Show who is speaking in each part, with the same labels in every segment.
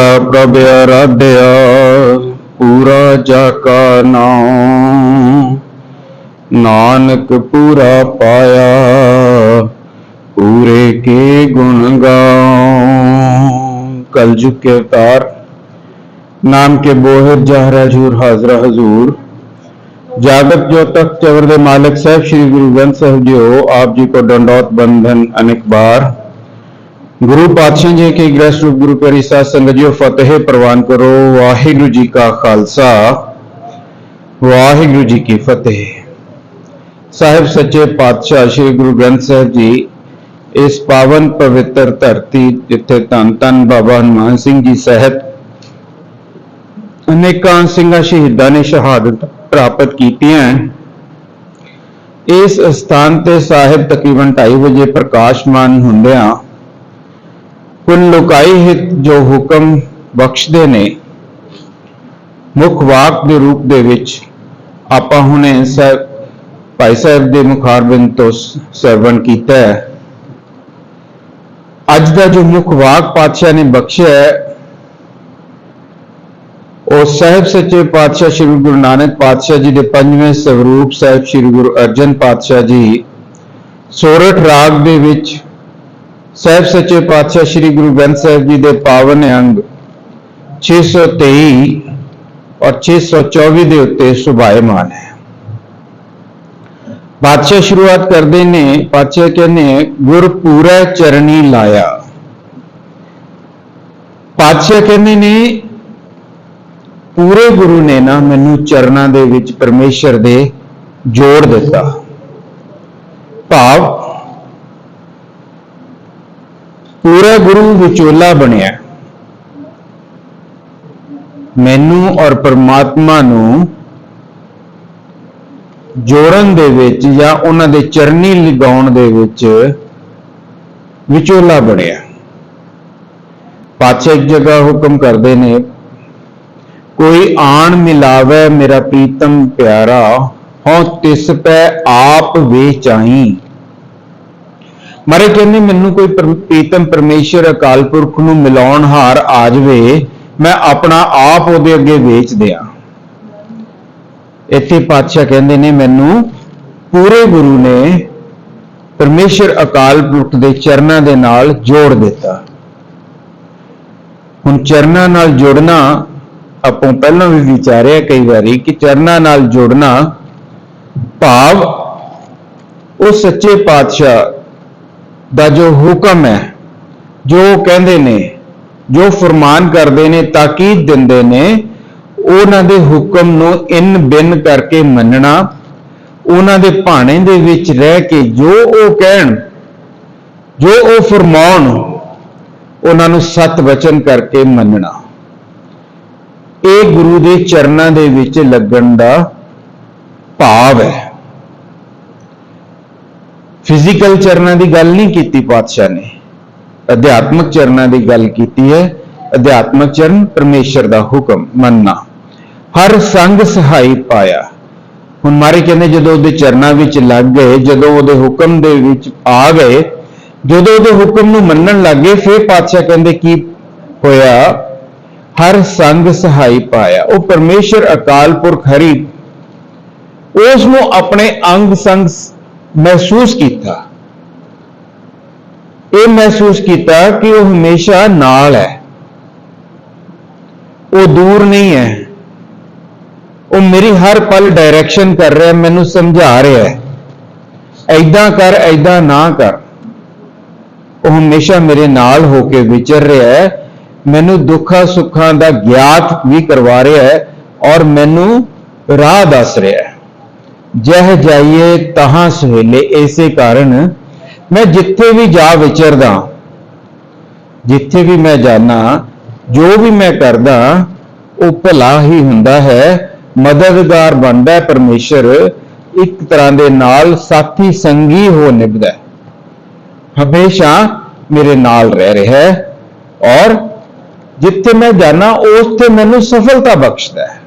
Speaker 1: ਪੂਰਾ ਪ੍ਰਭ ਆਰਾਧਿਆ ਪੂਰਾ ਜਾ ਕਾ ਨਾਮ ਨਾਨਕ ਪੂਰਾ ਪਾਇਆ, ਪੂਰੇ ਕੇ ਗੁਣ ਗਾਉ। ਕਲਯੁਗ ਕੇ ਅਵਤਾਰ ਨਾਮ ਕੇ ਬੋਹਰ ਜਹਰ ਹਜੂਰ, ਹਾਜ਼ਰਾ ਹਜ਼ੂਰ। ਜਾਗਤ ਜੋ ਤਖਤ ਚਵਰ ਦੇ ਮਾਲਕ ਸਾਹਿਬ, ਸ੍ਰੀ ਗੁਰੂ ਗ੍ਰੰਥ ਸਾਹਿਬ ਜੀਓ, ਆਪ ਜੀ ਕੋ ਦੰਡੋਤ ਬੰਧਨ ਅਨੇਕ ਬਾਰ। ਗੁਰੂ ਪਾਤਸ਼ਾਹ ਜੀ ਕੇ ਗ੍ਰਸਤ ਰੂਪ ਗੁਰੂ ਪਿਆਰੀ ਸਾਧ ਸੰਗਤ ਜੀਓ, ਫਤਿਹ ਪ੍ਰਵਾਨ ਕਰੋ। ਵਾਹਿਗੁਰੂ ਜੀ ਕਾ ਖਾਲਸਾ। ਵਾਹਿਗੁਰੂ ਜੀ ਕੀ ਫਤਿਹ। ਸਾਹਿਬ ਸੱਚੇ ਪਾਤਸ਼ਾਹ ਸ੍ਰੀ ਗੁਰੂ ਗ੍ਰੰਥ ਸਾਹਿਬ ਜੀ, ਇਸ ਪਾਵਨ ਪਵਿੱਤਰ ਧਰਤੀ ਜਿੱਥੇ ਧੰਨ ਧੰਨ ਬਾਬਾ ਹਨੂਮਾਨ ਸਿੰਘ ਜੀ ਸਹਿਤ ਅਨੇਕਾਂ ਸਿੰਘਾਂ ਸ਼ਹੀਦਾਂ ਨੇ ਸ਼ਹਾਦਤ ਪ੍ਰਾਪਤ ਕੀਤੀਆਂ ਇਸ ਸਥਾਨ ਤੇ ਸਾਹਿਬ ਤਕਰੀਬਨ 2:30 ਵਜੇ ਪ੍ਰਕਾਸ਼ਮਾਨ ਹੁੰਦਿਆਂ ਕੁੱਲ ਲੁਕਾਈ ਹਿਤ ਜੋ ਹੁਕਮ ਬਖਸ਼ਦੇ ਨੇ, ਮੁੱਖ ਵਾਕ ਦੇ ਰੂਪ ਦੇ ਵਿੱਚ ਆਪਾਂ ਹੁਣੇ ਸਾਹਿਬ ਭਾਈ ਸਾਹਿਬ ਦੇ ਮੁਖਾਰਬਿੰਦ ਤੋਂ ਸਰਵਣ ਕੀਤਾ ਹੈ। ਅੱਜ ਦਾ ਜੋ ਮੁੱਖ ਵਾਕ ਪਾਤਸ਼ਾਹ ਨੇ ਬਖਸ਼ਿਆ ਹੈ, ਉਹ ਸਾਹਿਬ ਸੱਚੇ ਪਾਤਸ਼ਾਹ ਸ੍ਰੀ ਗੁਰੂ ਨਾਨਕ ਪਾਤਸ਼ਾਹ ਜੀ ਦੇ ਪੰਜਵੇਂ ਸਵਰੂਪ ਸਾਹਿਬ ਸ੍ਰੀ ਗੁਰੂ ਅਰਜਨ ਪਾਤਸ਼ਾਹ ਜੀ ਸੋਰਠ ਰਾਗ ਦੇ ਵਿੱਚ ਸਾਹਿਬ ਸੱਚੇ ਪਾਤਸ਼ਾਹ ਸ੍ਰੀ ਗੁਰੂ ਗ੍ਰੰਥ ਸਾਹਿਬ ਜੀ ਦੇ ਪਾਵਨ ਅੰਗ 623 ਔਰ 624 ਦੇ ਉੱਤੇ ਸੁਭਾਇਮਾਨ ਹੈ। ਪਾਤਸ਼ਾਹ ਸ਼ੁਰੂਆਤ ਕਰਦੇ ਨੇ, ਪਾਤਸ਼ਾਹ ਕਹਿੰਦੇ ਗੁਰ ਪੂਰਾ ਚਰਣੀ ਲਾਇਆ। ਪਾਤਸ਼ਾਹ ਕਹਿੰਦੇ ਨੇ, ਪੂਰੇ ਗੁਰੂ ਨੇ ਨਾ ਮੈਨੂੰ ਚਰਨਾਂ ਦੇ ਵਿੱਚ ਪਰਮੇਸ਼ਰ ਦੇ ਜੋੜ ਦਿੱਤਾ। ਭਾਵ ਪੂਰਾ ਗੁਰੂ ਵਿਚੋਲਾ ਬਣਿਆ। ਮੈਨੂੰ ਔਰ ਪਰਮਾਤਮਾ ਨੂੰ ਜੋੜਨ ਦੇ ਵਿੱਚ ਜਾਂ ਉਹਨਾਂ ਦੇ ਚਰਨੀ ਲਗਾਉਣ ਦੇ ਵਿੱਚ ਵਿਚੋਲਾ ਬਣਿਆ। ਪਾਤਸ਼ਾਹ ਇੱਕ ਜਗ੍ਹਾ ਹੁਕਮ ਕਰਦੇ ਨੇ, ਕੋਈ ਆਣ ਮਿਲਾਵੇ ਮੇਰਾ ਪ੍ਰੀਤਮ ਪਿਆਰਾ, ਹਉ ਤਿਸ ਪੈ ਆਪ ਵੇਚਾਈ ਮਾਰੇ ਕਹਿੰਦੇ ਮੈਨੂੰ ਕੋਈ ਪਰ- ਪ੍ਰੀਤਮ ਪਰਮੇਸ਼ਰ ਅਕਾਲ ਪੁਰਖ ਨੂੰ ਮਿਲਾਉਣ ਹਾਰ ਆ ਜਾਵੇ, ਮੈਂ ਆਪਣਾ ਆਪ ਉਹਦੇ ਅੱਗੇ ਵੇਚ ਦਿਆਂ। ਇੱਥੇ ਪਾਤਸ਼ਾਹ ਕਹਿੰਦੇ ਨੇ, ਮੈਨੂੰ ਪੂਰੇ ਗੁਰੂ ਨੇ ਪਰਮੇਸ਼ਰ ਅਕਾਲ ਪੁਰਖ ਦੇ ਚਰਨਾਂ ਦੇ ਨਾਲ ਜੋੜ ਦਿੱਤਾ। ਹੁਣ ਚਰਨਾਂ ਨਾਲ ਜੁੜਨਾ ਆਪਾਂ ਪਹਿਲਾਂ ਵੀ ਵਿਚਾਰਿਆ ਕਈ ਵਾਰੀ ਕਿ ਚਰਨਾਂ ਨਾਲ ਜੁੜਨਾ ਭਾਵ ਉਹ ਸੱਚੇ ਪਾਤਸ਼ਾਹ ਦਾ ਜੋ ਹੁਕਮ ਹੈ, ਜੋ ਕਹਿੰਦੇ ਨੇ, ਜੋ ਫਰਮਾਨ ਕਰਦੇ ਨੇ, ਤਾਕੀਦ ਦਿੰਦੇ ਨੇ, ਉਹਨਾਂ ਦੇ ਹੁਕਮ ਨੂੰ ਇਨ ਬਿਨ ਕਰਕੇ ਮੰਨਣਾ, ਉਹਨਾਂ ਦੇ ਭਾਣੇ ਦੇ ਵਿੱਚ ਰਹਿ ਕੇ ਜੋ ਉਹ ਕਹਿਣ, ਜੋ ਉਹ ਫਰਮਾਉਣ, ਉਹਨਾਂ ਨੂੰ ਸਤ ਵਚਨ ਕਰਕੇ ਮੰਨਣਾ। ਇਹ ਗੁਰੂ ਦੇ ਚਰਨਾਂ ਦੇ ਵਿੱਚ ਲੱਗਣ ਦਾ ਭਾਵ ਹੈ। ਫਿਜ਼ੀਕਲ ਚਰਨਾਂ ਦੀ ਗੱਲ ਨਹੀਂ ਕੀਤੀ, ਪਾਤਸ਼ਾਹ ਨੇ। ਅਧਿਆਤਮਕ ਚਰਨਾਂ ਦੀ ਗੱਲ ਕੀਤੀ ਹੈ। ਅਧਿਆਤਮਕ ਚਰਨ ਪਰਮੇਸ਼ਰ ਦਾ ਹੁਕਮ, ਮੰਨਣਾ। ਹਰ ਸੰਗ ਸਹਾਈ ਪਾਇਆ। ਹੁਣ ਮਾਰੇ ਕਹਿੰਦੇ, ਜਦੋਂ ਉਹਦੇ ਚਰਨਾਂ ਵਿੱਚ ਲੱਗ ਗਏ, ਜਦੋਂ ਉਹਦੇ ਹੁਕਮ ਦੇ ਵਿੱਚ ਆ ਗਏ, ਜਦੋਂ ਉਹਦੇ ਹੁਕਮ ਨੂੰ ਮੰਨਣ ਲੱਗੇ ਫਿਰ ਪਾਤਸ਼ਾਹ ਕਹਿੰਦੇ, ਕੀ ਹੋਇਆ? ਹਰ ਸੰਗ ਸਹਾਈ ਪਾਇਆ। ਉਹ ਪਰਮੇਸ਼ਰ ਅਕਾਲ ਪੁਰਖ ਹਰੀ ਉਸ ਨੂੰ ਆਪਣੇ ਅੰਗ ਸੰਗ ਮਹਿਸੂਸ ਕੀਤਾ। ਇਹ ਮਹਿਸੂਸ ਕੀਤਾ ਕਿ ਉਹ ਹਮੇਸ਼ਾ ਨਾਲ ਹੈ। ਉਹ ਦੂਰ ਨਹੀਂ ਹੈ। ਉਹ ਮੇਰੀ ਹਰ ਪਲ ਡਾਇਰੈਕਸ਼ਨ ਕਰ ਰਿਹਾ, ਮੈਨੂੰ ਸਮਝਾ ਰਿਹਾ ਹੈ। ਐਦਾਂ ਕਰ ਐਦਾਂ ਨਾ ਕਰ। ਉਹ ਹਮੇਸ਼ਾ ਮੇਰੇ ਨਾਲ ਹੋ ਕੇ ਵਿਚਰ ਰਿਹਾ ਹੈ। ਮੈਨੂੰ ਦੁੱਖਾਂ ਸੁੱਖਾਂ ਦਾ ਗਿਆਤ ਵੀ ਕਰਵਾ ਰਿਹਾ ਹੈ ਔਰ ਮੈਨੂੰ ਰਾਹ ਦੱਸ ਰਿਹਾ ਹੈ। ਜਹ ਜਾਈਏ ਤਹਾਂ ਸੁਹੇਲੇ, ਇਸੇ ਕਾਰਨ ਮੈਂ ਜਿੱਥੇ ਵੀ ਜਾ ਵਿਚਰਦਾ, ਜਿੱਥੇ ਵੀ ਮੈਂ ਜਾਣਾ ਜੋ ਵੀ ਮੈਂ ਕਰਦਾ, ਉਹ ਭਲਾ ਹੀ ਹੁੰਦਾ ਹੈ, ਮਦਦਗਾਰ ਬਣਦਾ ਹੈ, ਪਰਮੇਸ਼ਰ ਇੱਕ ਤਰ੍ਹਾਂ ਦੇ ਨਾਲ ਸਾਥੀ ਸੰਗੀ ਹੋ ਨਿਭਦਾ ਹਮੇਸ਼ਾ ਮੇਰੇ ਨਾਲ ਰਹਿ ਰਿਹਾ ਹੈ ਔਰ ਜਿੱਥੇ ਮੈਂ ਜਾਣਾ ਉਸ ਤੇ ਮੈਨੂੰ ਸਫਲਤਾ ਬਖਸ਼ਦਾ ਹੈ।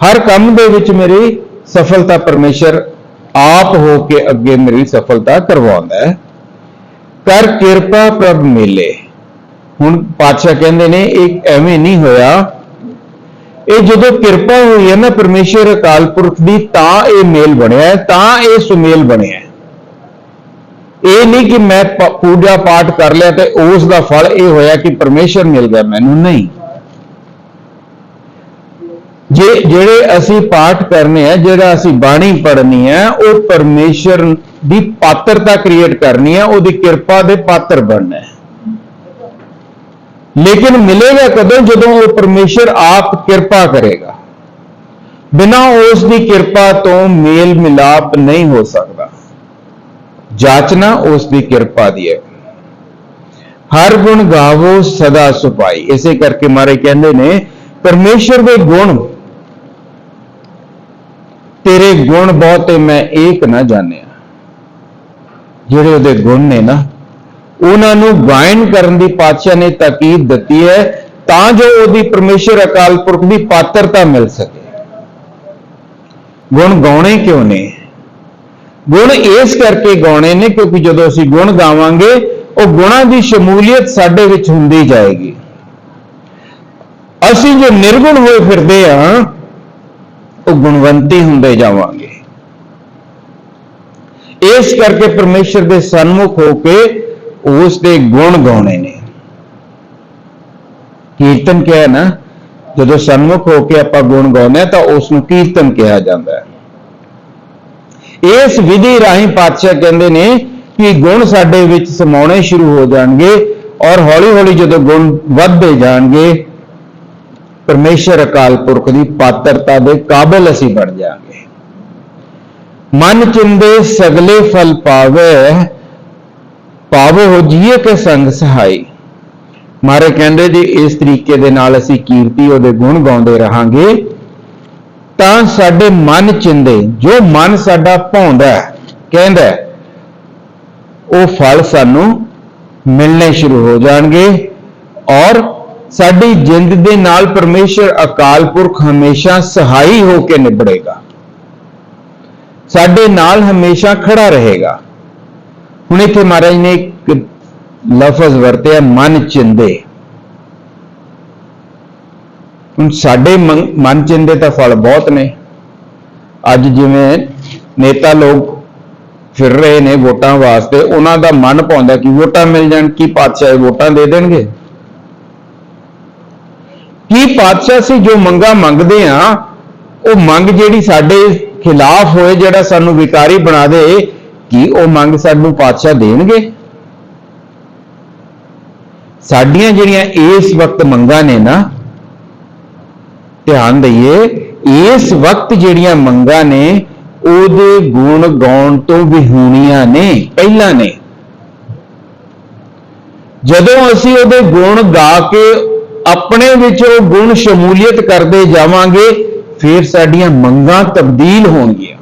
Speaker 1: ਹਰ ਕੰਮ ਦੇ ਵਿੱਚ ਮੇਰੀ ਸਫਲਤਾ ਪਰਮੇਸ਼ਰ ਆਪ ਹੋ ਕੇ ਅੱਗੇ ਮੇਰੀ ਸਫਲਤਾ ਕਰਵਾਉਂਦਾ ਹੈ। ਕਰ ਕਿਰਪਾ ਪ੍ਰਭ ਮਿਲੇ। ਹੁਣ ਪਾਤਸ਼ਾਹ ਕਹਿੰਦੇ ਨੇ, ਇਹ ਐਵੇਂ ਨਹੀਂ ਹੋਇਆ। ਇਹ ਜਦੋਂ ਕਿਰਪਾ ਹੋਈ ਹੈ ਨਾ ਪਰਮੇਸ਼ਰ ਅਕਾਲ ਪੁਰਖ ਦੀ, ਤਾਂ ਇਹ ਮੇਲ ਬਣਿਆ ਤਾਂ ਇਹ ਸੁਮੇਲ ਬਣਿਆ ਇਹ ਨਹੀਂ ਕਿ ਮੈਂ ਪੂਜਾ ਪਾਠ ਕਰ ਲਿਆ ਤੇ ਉਸ ਦਾ ਫਲ ਇਹ ਹੋਇਆ ਕਿ ਪਰਮੇਸ਼ਰ ਮਿਲ ਗਿਆ। ਮੈਨੂੰ ਨਹੀਂ। ਜੇ ਜਿਹੜੇ ਅਸੀਂ ਪਾਠ ਕਰਨੇ ਆ, ਜਿਹੜਾ ਅਸੀਂ ਬਾਣੀ ਪੜ੍ਹਨੀ ਹੈ ਉਹ ਪਰਮੇਸ਼ਰ ਦੀ ਪਾਤਰਤਾ ਕ੍ਰੀਏਟ ਕਰਨੀ ਹੈ ਉਹਦੀ ਕਿਰਪਾ ਦੇ ਪਾਤਰ ਬਣਨਾ ਹੈ। ਲੇਕਿਨ ਮਿਲੇਗਾ ਕਦੋਂ? ਜਦੋਂ ਉਹ ਪਰਮੇਸ਼ਰ ਆਪ ਕਿਰਪਾ ਕਰੇਗਾ। ਬਿਨਾਂ ਉਸ ਦੀ ਕਿਰਪਾ ਤੋਂ ਮੇਲ ਮਿਲਾਪ ਨਹੀਂ ਹੋ ਸਕਦਾ। ਜਾਚਨਾ ਉਸ ਦੀ ਕਿਰਪਾ ਦੀ ਹੈ। ਹਰ ਗੁਣ ਗਾਵੋ ਸਦਾ ਸੁਪਾਈ ਇਸੇ ਕਰਕੇ ਮਾਰੇ ਕਹਿੰਦੇ ਨੇ, ਪਰਮੇਸ਼ਰ ਦੇ ਗੁਣ ਤੇਰੇ ਗੁਣ ਬਹੁਤੇ ਮੈਂ ਏਕ ਨਾ ਜਾਣਿਆ। ਜਿਹੜੇ ਉਹਦੇ ਗੁਣ ਨੇ ਨਾ, ਉਹਨਾਂ ਨੂੰ ਗਾਇਨ ਕਰਨ ਦੀ ਪਾਤਸ਼ਾਹ ਨੇ ਤਾਕੀਦ ਦਿੱਤੀ ਹੈ, ਤਾਂ ਜੋ ਉਹਦੀ ਪਰਮੇਸ਼ਰ ਅਕਾਲ ਪੁਰਖ ਦੀ ਪਾਤਰਤਾ ਮਿਲ ਸਕੇ। ਗੁਣ ਗਾਉਣੇ ਕਿਉਂ ਨੇ? ਗੁਣ ਇਸ ਕਰਕੇ ਗਾਉਣੇ ਨੇ ਕਿਉਂਕਿ ਜਦੋਂ ਅਸੀਂ ਗੁਣ ਗਾਵਾਂਗੇ, ਉਹ ਗੁਣਾਂ ਦੀ ਸ਼ਮੂਲੀਅਤ ਸਾਡੇ ਵਿੱਚ ਹੁੰਦੀ ਜਾਏਗੀ। ਅਸੀਂ ਜੋ ਨਿਰਗੁਣ ਹੋਏ ਫਿਰਦੇ ਆ ਉਹ ਗੁਣਵੰਤੀ ਹੁੰਦੇ ਜਾਵਾਂਗੇ। ਇਸ ਕਰਕੇ ਪਰਮੇਸ਼ਰ ਦੇ ਸਨਮੁਖ ਹੋ ਕੇ ਉਸ ਦੇ ਗੁਣ ਗਾਉਣੇ ਨੇ। ਕੀਰਤਨ ਕਿਹਾ ਨਾ, ਜਦੋਂ ਸਨਮੁਖ ਹੋ ਕੇ ਆਪਾਂ ਗੁਣ ਗਾਉਂਦੇ ਹਾਂ ਤਾਂ ਉਸ ਨੂੰ ਕੀਰਤਨ ਕਿਹਾ ਜਾਂਦਾ ਹੈ। ਇਸ ਵਿਧੀ ਰਾਹੀਂ ਪਾਤਸ਼ਾਹ ਕਹਿੰਦੇ ਨੇ ਕਿ ਗੁਣ ਸਾਡੇ ਵਿੱਚ ਸਮਾਉਣੇ ਸ਼ੁਰੂ ਹੋ ਜਾਣਗੇ ਔਰ ਹੌਲੀ-ਹੌਲੀ ਜਦੋਂ ਗੁਣ ਵੱਧਦੇ ਜਾਣਗੇ ਪਰਮੇਸ਼ਰ ਅਕਾਲ ਪੁਰਖ ਦੀ ਪਾਤਰਤਾ ਦੇ ਕਾਬਿਲ ਅਸੀਂ ਬਣ ਜਾਾਂਗੇ ਮਨ ਚਿੰਦੇ ਸਗਲੇ ਫਲ ਪਾਵੇ, ਪਾਵੋ ਹੋ ਜੀਏ ਕੇ ਸੰਗ ਸਹਾਈ। ਮਾਰੇ ਕਹਿੰਦੇ ਜੇ, ਇਸ ਤਰੀਕੇ ਦੇ ਨਾਲ ਅਸੀਂ ਕੀਰਤੀ ਉਹਦੇ ਗੁਣ ਗਾਉਂਦੇ ਰਹਾਂਗੇ। ਤਾਂ ਸਾਡੇ ਮਨ ਚਿੰਦੇ, ਜੋ ਮਨ ਸਾਡਾ ਭਾਉਂਦਾ ਕਹਿੰਦਾ ਉਹ ਫਲ ਸਾਨੂੰ ਮਿਲਣੇ ਸ਼ੁਰੂ ਹੋ ਜਾਣਗੇ ਔਰ ਸਾਡੀ ਜਿੰਦ ਦੇ ਨਾਲ ਪਰਮੇਸ਼ਰ ਅਕਾਲ ਪੁਰਖ ਹਮੇਸ਼ਾ ਸਹਾਈ ਹੋ ਕੇ ਨਿਭੜੇਗਾ ਸਾਡੇ ਨਾਲ ਹਮੇਸ਼ਾ ਖੜਾ ਰਹੇਗਾ। ਹੁਣ ਇੱਥੇ ਮਹਾਰਾਜ ਨੇ ਇੱਕ ਲਫ਼ਜ਼ ਵਰਤਿਆ, ਮਨ ਚਿੰਦੇ। ਹੁਣ ਸਾਡੇ ਮਨ ਮਨ ਚਿੰਦੇ ਤਾਂ ਫਲ ਬਹੁਤ ਨੇ। ਅੱਜ ਜਿਵੇਂ ਨੇਤਾ ਲੋਕ ਫਿਰ ਰਹੇ ਨੇ ਵੋਟਾਂ ਵਾਸਤੇ, ਉਹਨਾਂ ਦਾ ਮਨ ਪਾਉਂਦਾ ਕਿ ਵੋਟਾਂ ਮਿਲ ਜਾਣ, ਕੀ ਪਾਤਸ਼ਾਹ ਵੋਟਾਂ ਦੇ ਦੇਣਗੇ? ਕੀ ਪਾਤਸ਼ਾਹ ਸੀ ਜੋ ਮੰਗਾ ਮੰਗਦੇ ਆ, ਉਹ ਮੰਗ ਜਿਹੜੀ ਸਾਡੇ ਖਿਲਾਫ ਹੋਏ, ਜਿਹੜਾ ਸਾਨੂੰ ਵਿਕਾਰੀ ਬਣਾ ਦੇ, ਕੀ ਉਹ ਮੰਗ ਸਾਨੂੰ ਪਾਤਸ਼ਾਹ ਦੇਣਗੇ? ਸਾਡੀਆਂ ਜਿਹੜੀਆਂ ਇਸ ਵਕਤ ਮੰਗਾਂ ਨੇ ਨਾ, ਧਿਆਨ ਦਈਏ, ਇਸ ਵਕਤ ਜਿਹੜੀਆਂ ਮੰਗਾਂ ਨੇ, ਉਹਦੇ ਗੁਣ ਗਾਉਣ ਤੋਂ ਵਿਹੂਣੀਆਂ ਨੇ, ਪਹਿਲਾਂ ਨੇ। ਜਦੋਂ ਅਸੀਂ ਉਹਦੇ ਗੁਣ ਗਾ ਕੇ ਆਪਣੇ ਵਿੱਚ ਉਹ ਗੁਣ ਸ਼ਮੂਲੀਅਤ ਕਰਦੇ ਜਾਵਾਂਗੇ, ਫਿਰ ਸਾਡੀਆਂ ਮੰਗਾਂ ਤਬਦੀਲ ਹੋਣਗੀਆਂ।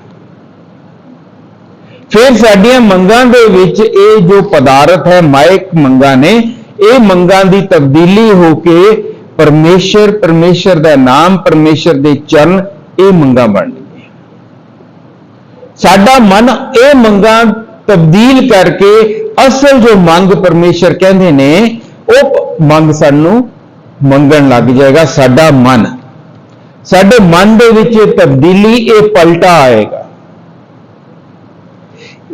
Speaker 1: ਫਿਰ ਸਾਡੀਆਂ ਮੰਗਾਂ ਦੇ ਵਿੱਚ ਇਹ ਜੋ ਪਦਾਰਥ ਹੈ, ਮਾਇਕ ਮੰਗਾਂ ਨੇ, ਇਹ ਮੰਗਾਂ ਦੀ ਤਬਦੀਲੀ ਹੋ ਕੇ ਪਰਮੇਸ਼ਰ ਪਰਮੇਸ਼ਰ ਦਾ ਨਾਮ, ਪਰਮੇਸ਼ਰ ਦੇ ਚਰਨ, ਇਹ ਮੰਗਾਂ ਬਣਦੀਆਂ ਸਾਡਾ ਮਨ ਇਹ ਮੰਗਾਂ ਤਬਦੀਲ ਕਰਕੇ ਅਸਲ ਜੋ ਮੰਗ ਪਰਮੇਸ਼ਰ ਕਹਿੰਦੇ ਨੇ, ਉਹ ਮੰਗ ਸਾਨੂੰ ਮੰਗਣ ਲੱਗ ਜਾਏਗਾ ਸਾਡਾ ਮਨ। ਸਾਡੇ ਮਨ ਦੇ ਵਿੱਚ ਇਹ ਤਬਦੀਲੀ ਇਹ ਪਲਟਾ ਆਏਗਾ।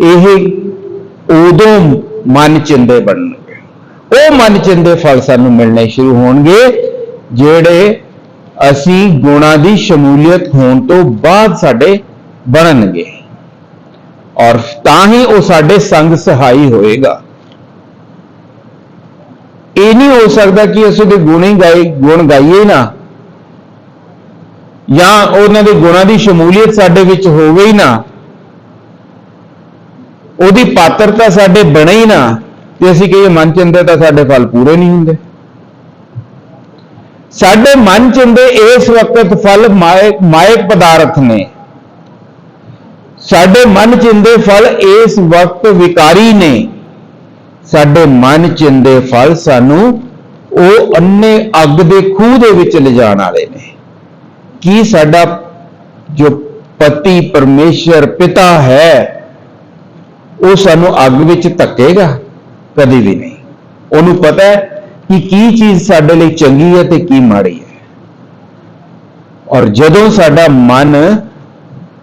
Speaker 1: ਇਹ ਉਦੋਂ ਮਨ ਚਿੰਦੇ ਬਣਨਗੇ। ਉਹ ਮਨ ਚਿੰਦੇ ਫਲ ਸਾਨੂੰ ਮਿਲਣੇ ਸ਼ੁਰੂ ਹੋਣਗੇ, ਜਿਹੜੇ ਅਸੀਂ ਗੁਣਾਂ ਦੀ ਸ਼ਮੂਲੀਅਤ ਹੋਣ ਤੋਂ ਬਾਅਦ ਸਾਡੇ ਬਣਨਗੇ। ਔਰ ਤਾਂ ਹੀ ਉਹ ਸਾਡੇ ਸੰਗ ਸਹਾਈ ਹੋਏਗਾ। ਇਹ ਨਹੀਂ ਹੋ ਸਕਦਾ ਕਿ ਅਸੀਂ ਦੇ ਗੁਣ ਹੀ ਗਾਈ ਗੁਣ ਗਾਈਏ ਨਾ। ਜਾਂ ਉਹਨਾਂ ਦੇ ਗੁਣਾਂ ਦੀ ਸ਼ਮੂਲੀਅਤ ਸਾਡੇ ਵਿੱਚ ਹੋਵੇ ਹੀ ਨਾ। ਉਹਦੀ ਪਾਤਰਤਾ ਸਾਡੇ ਬਣੇ ਹੀ ਨਾ ਤੇ ਅਸੀਂ ਕਹੀਏ ਮਨ ਚਿੰਦੇ ਤਾਂ ਸਾਡੇ ਫਲ ਪੂਰੇ ਨਹੀਂ ਹੁੰਦੇ। ਸਾਡੇ ਮਨ ਚਿੰਦੇ ਇਸ ਵਕਤ ਫਲ ਮਾਇਕ ਮਾਇਕ ਪਦਾਰਥ ਨੇ। ਸਾਡੇ ਮਨ ਚਿੰਦੇ ਫਲ ਇਸ ਵਕਤ ਵਿਕਾਰੀ ਨੇ। ਸਾਡੇ ਮਨ ਚਿੰਦੇ ਫਲ ਸਾਨੂੰ ਉਹ ਅੰਨੇ ਅੱਗ ਦੇ ਖੂਹ ਦੇ ਵਿੱਚ ਲਿਜਾਣ ਵਾਲੇ ਨੇ। ਕੀ ਸਾਡਾ ਜੋ ਪਤੀ ਪਰਮੇਸ਼ਰ ਪਿਤਾ ਹੈ, ਉਹ ਸਾਨੂੰ ਅੱਗ ਵਿੱਚ ਧੱਕੇਗਾ? ਕਦੀ ਵੀ ਨਹੀਂ। ਉਹਨੂੰ ਪਤਾ ਹੈ ਕਿ ਕੀ ਚੀਜ਼ ਸਾਡੇ ਲਈ ਚੰਗੀ ਹੈ ਤੇ ਕੀ ਮਾੜੀ ਹੈ। ਔਰ ਜਦੋਂ ਸਾਡਾ ਮਨ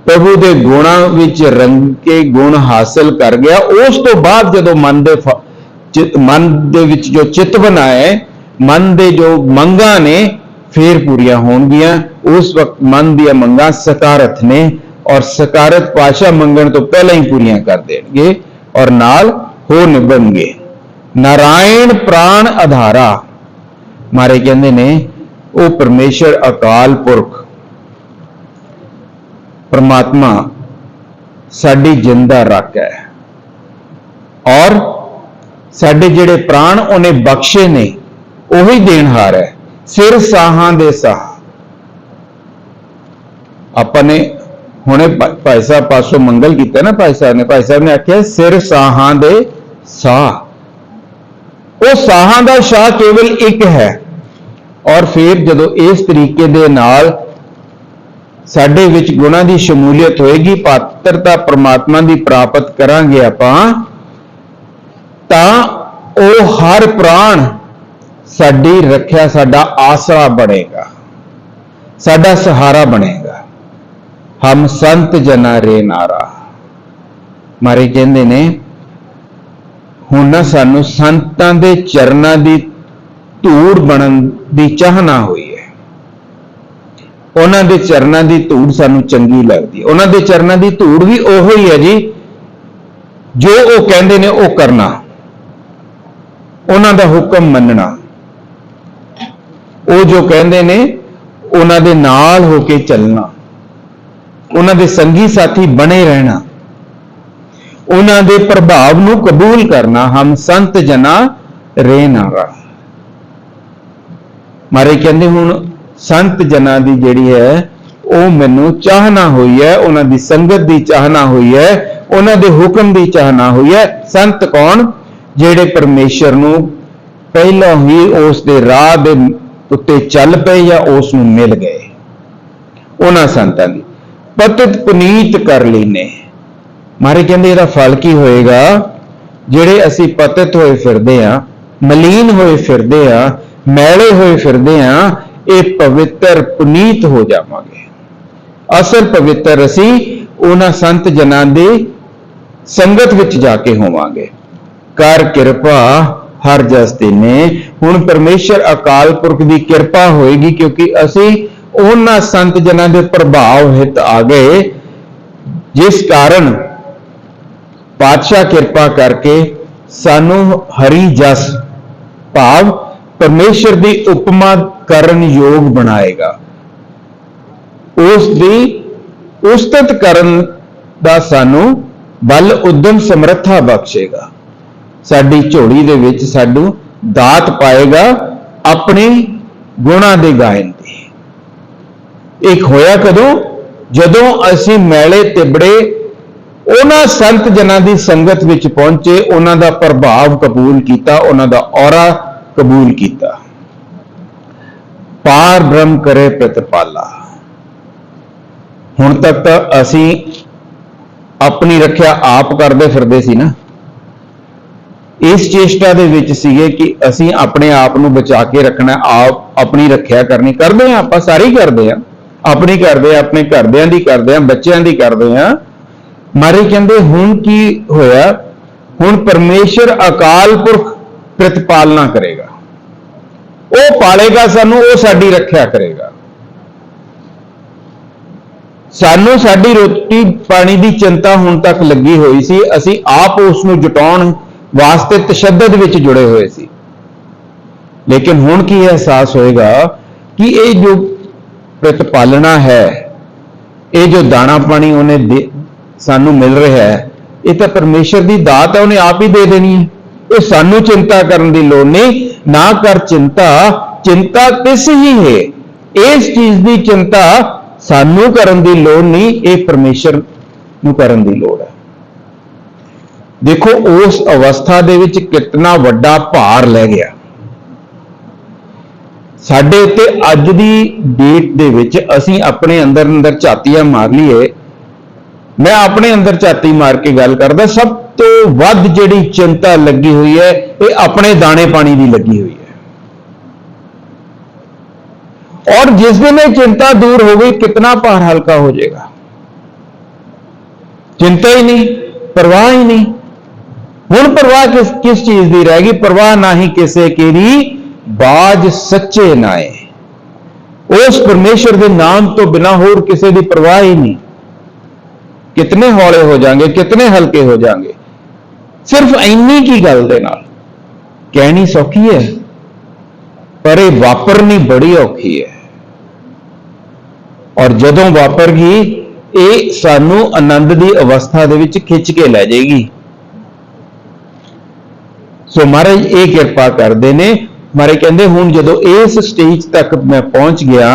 Speaker 1: ਪ੍ਰਭੂ ਦੇ ਗੁਣਾਂ ਵਿੱਚ ਰੰਗ ਕੇ ਗੁਣ ਹਾਸਲ ਕਰ ਗਿਆ, ਉਸ ਤੋਂ ਬਾਅਦ ਜਦੋਂ ਮਨ ਦੇ ਫ- ਮਨ ਦੇ ਵਿੱਚ ਜੋ ਚਿੱਤ ਬਣਾਏ, ਮਨ ਦੇ ਜੋ ਮੰਗਾਂ ਨੇ, ਫੇਰ ਪੂਰੀਆਂ ਹੋਣਗੀਆਂ। ਉਸ ਵਕਤ ਮਨ ਦੀਆਂ ਮੰਗਾਂ ਸਕਾਰਤ ਨੇ ਔਰ ਸਕਾਰਤ ਪਾਸ਼ਾ ਮੰਗਣ ਤੋਂ ਪਹਿਲਾਂ ਹੀ ਪੂਰੀਆਂ ਕਰ ਦੇਣਗੇ ਔਰ ਨਾਲ ਹੋ ਨਿਭਣਗੇ। ਨਾਰਾਇਣ ਪ੍ਰਾਣ ਆਧਾਰਾ। ਮਾਰੇ ਕਹਿੰਦੇ ਨੇ, ਉਹ ਪਰਮੇਸ਼ਰ ਅਕਾਲ ਪੁਰਖ। ਪਰਮਾਤਮਾ ਸਾਡੀ ਜਿੰਦਾ ਰੱਖ ਹੈ। ਔਰ ਸਾਡੇ ਜਿਹੜੇ ਪ੍ਰਾਣ ਉਹਨੇ ਬਖਸ਼ੇ ਨੇ, ਉਹੀ ਦੇਣਹਾਰ ਹੈ। ਸਿਰ ਸਾਹਾਂ ਦੇ ਸਾਹ। ਆਪਾਂ ਨੇ ਹੁਣੇ ਭਾਈ ਸਾਹਿਬ ਪਾਸੋਂ ਮੰਗਲ ਕੀਤਾ ਨਾ ਭਾਈ ਸਾਹਿਬ ਨੇ, ਭਾਈ ਸਾਹਿਬ ਨੇ ਆਖਿਆ, ਸਿਰ ਸਾਹਾਂ ਦੇ ਸਾਹ। ਉਹ ਸਾਹਾਂ ਦਾ ਸ਼ਾਹ ਕੇਵਲ ਇੱਕ ਹੈ। ਔਰ ਫਿਰ ਜਦੋਂ ਇਸ ਤਰੀਕੇ ਦੇ ਨਾਲ ਸਾਡੇ ਵਿੱਚ ਗੁਣਾਂ ਦੀ ਸ਼ਮੂਲੀਅਤ ਹੋਏਗੀ, ਪਾਤਰਤਾ ਪ੍ਰਮਾਤਮਾ ਦੀ ਪ੍ਰਾਪਤ ਕਰਾਂਗੇ ਆਪਾਂ ਤਾਂ ਉਹ ਹਰ ਪ੍ਰਾਣ ਸਾਡੀ ਰੱਖਿਆ, ਸਾਡਾ ਆਸਰਾ ਬਣੇਗਾ, ਸਾਡਾ ਸਹਾਰਾ ਬਣੇਗਾ। ਹਮ ਸੰਤ ਜਨਾ ਰੇ ਨਾਰਾ। ਮਾਰੇ ਕਹਿੰਦੇ ਨੇ, ਹੁਣ ਨਾ ਸਾਨੂੰ ਸੰਤਾਂ ਦੇ ਚਰਨਾਂ ਦੀ ਧੂੜ ਬਣਨ ਦੀ ਚਾਹਨਾ ਹੋਈ ਹੈ। ਉਹਨਾਂ ਦੇ ਚਰਨਾਂ ਦੀ ਧੂੜ ਸਾਨੂੰ ਚੰਗੀ ਲੱਗਦੀ। ਹੈ ਉਹਨਾਂ ਦੇ ਚਰਨਾਂ ਦੀ ਧੂੜ ਵੀ ਉਹੋ ਹੀ ਹੈ ਜੀ, ਜੋ ਉਹ ਕਹਿੰਦੇ ਨੇ ਉਹ ਕਰਨਾ। ਉਹਨਾਂ ਦਾ ਹੁਕਮ ਮੰਨਣਾ। ਉਹ ਜੋ ਕਹਿੰਦੇ ਨੇ, ਉਹਨਾਂ ਦੇ ਨਾਲ ਹੋ ਕੇ ਚੱਲਣਾ। ਉਹਨਾਂ ਦੇ ਸੰਗੀ ਸਾਥੀ ਬਣੇ ਰਹਿਣਾ। ਉਹਨਾਂ ਦੇ ਪ੍ਰਭਾਵ ਨੂੰ ਕਬੂਲ ਕਰਨਾ, ਹਮ ਸੰਤ ਜਨਾ ਰੇ ਨਾਰਾ ਮਾਰੇ ਕਹਿੰਦੇ ਹੁਣ, ਸੰਤ ਜਨਾ ਦੀ ਜਿਹੜੀ ਹੈ, ਉਹ ਮੈਨੂੰ ਚਾਹਨਾ ਹੋਈ ਹੈ, ਉਹਨਾਂ ਦੀ ਸੰਗਤ ਦੀ ਚਾਹਨਾ ਹੋਈ ਹੈ, ਉਹਨਾਂ ਦੇ ਹੁਕਮ ਦੀ ਚਾਹਨਾ ਹੋਈ ਹੈ। ਸੰਤ ਕੌਣ? ਜਿਹੜੇ ਪਰਮੇਸ਼ਰ ਨੂੰ ਪਹਿਲਾਂ ਹੀ ਉਸ ਦੇ ਰਾਹ ਦੇ ਉੱਤੇ ਚੱਲ ਪਏ ਜਾਂ ਉਸ ਨੂੰ ਮਿਲ ਗਏ। ਉਹਨਾਂ ਸੰਤਾਂ ਦੀ ਪਤਿਤ ਪੁਨੀਤ ਕਰ ਲਈ ਨੇ ਮਾਰੇ ਕਹਿੰਦੇ ਇਹਦਾ ਫਲ ਕੀ ਹੋਏਗਾ? ਜਿਹੜੇ ਅਸੀਂ ਪਤਿਤ ਹੋਏ ਫਿਰਦੇ ਆ ਮਲੀਨ ਹੋਏ ਫਿਰਦੇ ਆ ਮੈਲੇ ਹੋਏ ਫਿਰਦੇ ਆ ਇਹ ਪਵਿੱਤਰ ਪੁਨੀਤ ਹੋ ਜਾਵਾਂਗੇ। ਅਸਲ ਪਵਿੱਤਰ ਅਸੀਂ ਉਹਨਾਂ ਸੰਤ ਜਨਾਂ ਦੇ ਸੰਗਤ ਵਿੱਚ ਜਾ ਕੇ ਹੋਵਾਂਗੇ। ਕਰ ਕਿਰਪਾ ਹਰ ਜਸ ਨੇ। ਹੁਣ ਪਰਮੇਸ਼ਰ ਅਕਾਲ ਪੁਰਖ ਦੀ ਕਿਰਪਾ ਹੋਏਗੀ ਕਿਉਂਕਿ ਅਸੀਂ ਉਹਨਾਂ ਸੰਤ ਜਨਾਂ ਦੇ ਪ੍ਰਭਾਵ ਹਿੱਤ ਆ ਗਏ, ਜਿਸ ਕਾਰਨ ਪਾਤਸ਼ਾਹ ਕਿਰਪਾ ਕਰਕੇ ਸਾਨੂੰ ਹਰੀ ਜਸ ਭਾਵ ਪਰਮੇਸ਼ਰ ਦੀ ਉਪਮਾ ਕਰਨ ਯੋਗ ਬਣਾਏਗਾ। ਉਸ ਦੀ ਉਸਤਤ ਕਰਨ ਦਾ ਸਾਨੂੰ ਬਲ, ਉਦਮ, ਸਮਰੱਥਾ ਬਖਸ਼ੇਗਾ। ਸਾਡੀ ਝੋਲੀ ਦੇ ਵਿੱਚ ਸਾਨੂੰ ਦਾਤ ਪਾਏਗਾ ਆਪਣੇ ਗੁਣਾਂ ਦੇ ਗਾਇਨ ਦੀ ਇੱਕ ਹੋਇਆ ਕਦੋਂ? ਜਦੋਂ ਅਸੀਂ ਮੈਲੇ ਤਿਬੜੇ ਉਹਨਾਂ ਸੰਤ ਜਨਾਂ ਦੀ ਸੰਗਤ ਵਿੱਚ ਪਹੁੰਚੇ, ਉਹਨਾਂ ਦਾ ਪ੍ਰਭਾਵ ਕਬੂਲ ਕੀਤਾ, ਉਹਨਾਂ ਦਾ ਔਰਾ ਕਬੂਲ ਕੀਤਾ। ਪਾਰ ਬ੍ਰਹਮ ਕਰੇ ਪ੍ਰਤਪਾਲਾ ਹੁਣ ਤੱਕ ਤਾਂ ਅਸੀਂ ਆਪਣੀ ਰੱਖਿਆ ਆਪ ਕਰਦੇ ਫਿਰਦੇ ਸੀ ਨਾ। ਇਸ ਚੇਸ਼ਟਾ ਦੇ ਵਿੱਚ ਸੀਗੇ ਕਿ ਅਸੀਂ ਆਪਣੇ ਆਪ ਨੂੰ ਬਚਾ ਕੇ ਰੱਖਣਾ, ਆਪ ਆਪਣੀ ਰੱਖਿਆ ਕਰਨੀ ਕਰਦੇ ਆ ਆਪਾਂ ਸਾਰੇ ਹੀ ਕਰਦੇ ਆ ਆਪਣੀ ਕਰਦੇ ਆ ਆਪਣੇ ਘਰਦਿਆਂ ਦੀ ਕਰਦੇ ਆ ਬੱਚਿਆਂ ਦੀ ਕਰਦੇ ਆ ਮਾਰੇ ਕਹਿੰਦੇ, ਹੁਣ ਕੀ ਹੋਇਆ? ਹੁਣ ਪਰਮੇਸ਼ਰ ਅਕਾਲ ਪੁਰਖ ਪ੍ਰਤਪਾਲਨਾ ਕਰੇਗਾ। ਉਹ ਪਾਲੇਗਾ ਸਾਨੂੰ, ਉਹ ਸਾਡੀ ਰੱਖਿਆ ਕਰੇਗਾ। ਸਾਨੂੰ ਸਾਡੀ ਰੋਟੀ ਪਾਣੀ ਦੀ ਚਿੰਤਾ ਹੁਣ ਤੱਕ ਲੱਗੀ ਹੋਈ ਸੀ, ਅਸੀਂ ਆਪ ਉਸ ਨੂੰ ਜਟਾਉਣ ਵਾਸਤੇ ਤਸ਼ੱਦਦ ਵਿੱਚ ਜੁੜੇ ਹੋਏ ਸੀ। ਲੇਕਿਨ ਹੁਣ ਕੀ ਅਹਿਸਾਸ ਹੋਏਗਾ ਕਿ ਇਹ ਜੋ ਪ੍ਰਤਪਾਲਣਾ ਹੈ, ਇਹ ਜੋ ਦਾਣਾ ਪਾਣੀ ਉਹਨੇ ਦੇ- ਸਾਨੂੰ ਮਿਲ ਰਿਹਾ ਹੈ, ਇਹ ਤਾਂ ਪਰਮੇਸ਼ਰ ਦੀ ਦਾਤ ਹੈ, ਉਹਨੇ ਆਪ ਹੀ ਦੇ ਦੇਣੀ ਹੈ। ਇਹ ਸਾਨੂੰ ਚਿੰਤਾ ਕਰਨ ਦੀ ਲੋੜ ਨਹੀਂ, ਨਾ ਕਰ ਚਿੰਤਾ ਚਿੰਤਾ ਤਿਸ ਹੀ ਹੈ। ਇਸ ਚੀਜ਼ ਦੀ ਚਿੰਤਾ ਸਾਨੂੰ ਕਰਨ ਦੀ ਲੋੜ ਨਹੀਂ, ਇਹ ਪਰਮੇਸ਼ਰ ਨੂੰ ਕਰਨ ਦੀ ਲੋੜ ਹੈ। ਦੇਖੋ, ਉਸ ਅਵਸਥਾ ਦੇ ਵਿੱਚ ਕਿਤਨਾ ਵੱਡਾ ਭਾਰ ਲੈ ਗਿਆ। ਸਾਡੇ ਉੱਤੇ ਅੱਜ ਦੀ ਡੇਟ ਦੇ ਵਿੱਚ ਅਸੀਂ ਆਪਣੇ ਅੰਦਰ ਅੰਦਰ ਝਾਤੀਆਂ ਮਾਰ ਲਈਏ। ਮੈਂ ਆਪਣੇ ਅੰਦਰ ਝਾਤੀ ਮਾਰ ਕੇ ਗੱਲ ਕਰਦਾ, ਸਭ ਤੋਂ ਵੱਧ ਜਿਹੜੀ ਚਿੰਤਾ ਲੱਗੀ ਹੋਈ ਹੈ, ਇਹ ਆਪਣੇ ਦਾਣੇ ਪਾਣੀ ਦੀ ਲੱਗੀ ਹੋਈ ਹੈ। ਔਰ ਜਿਸ ਦਿਨ ਇਹ ਚਿੰਤਾ ਦੂਰ ਹੋ ਗਈ, ਕਿਤਨਾ ਭਾਰ ਹਲਕਾ ਹੋ ਜਾਏਗਾ। ਚਿੰਤਾ ਹੀ ਨਹੀਂ, ਪਰਵਾਹ ਹੀ ਨਹੀਂ। ਹੁਣ ਪਰਵਾਹ ਕਿਸ ਕਿਸ ਚੀਜ਼ ਦੀ ਰਹਿ ਗਈ? ਪਰਵਾਹ ਨਾ ਹੀ ਕਿਸੇ ਕੀਰੀ ਬਾਜ ਸੱਚੇ ਨਾਏ ਉਸ ਪਰਮੇਸ਼ਰ ਦੇ ਨਾਮ ਤੋਂ ਬਿਨਾ ਹੋਰ ਕਿਸੇ ਦੀ ਪਰਵਾਹ ਹੀ ਨਹੀਂ। ਕਿਤਨੇ ਹੌਲੇ ਹੋ ਜਾਣਗੇ, ਕਿਤਨੇ ਹਲਕੇ ਹੋ ਜਾਣਗੇ। ਸਿਰਫ ਇੰਨੀ ਕੀ ਗੱਲ ਦੇ ਨਾਲ? ਕਹਿਣੀ ਸੌਖੀ ਹੈ, ਪਰ ਇਹ ਵਾਪਰਨੀ ਬੜੀ ਔਖੀ ਹੈ। ਔਰ ਜਦੋਂ ਵਾਪਰ ਗਈ, ਇਹ ਸਾਨੂੰ ਆਨੰਦ ਦੀ ਅਵਸਥਾ ਦੇ ਵਿੱਚ ਖਿੱਚ ਕੇ ਲੈ ਜਾਏਗੀ। ਸੋ ਮਹਾਰਾਜ ਇਹ ਕਿਰਪਾ ਕਰਦੇ ਨੇ। ਮਹਾਰਾਜ ਕਹਿੰਦੇ, ਹੁਣ ਜਦੋਂ ਇਸ ਸਟੇਜ ਤੱਕ ਮੈਂ ਪਹੁੰਚ ਗਿਆ,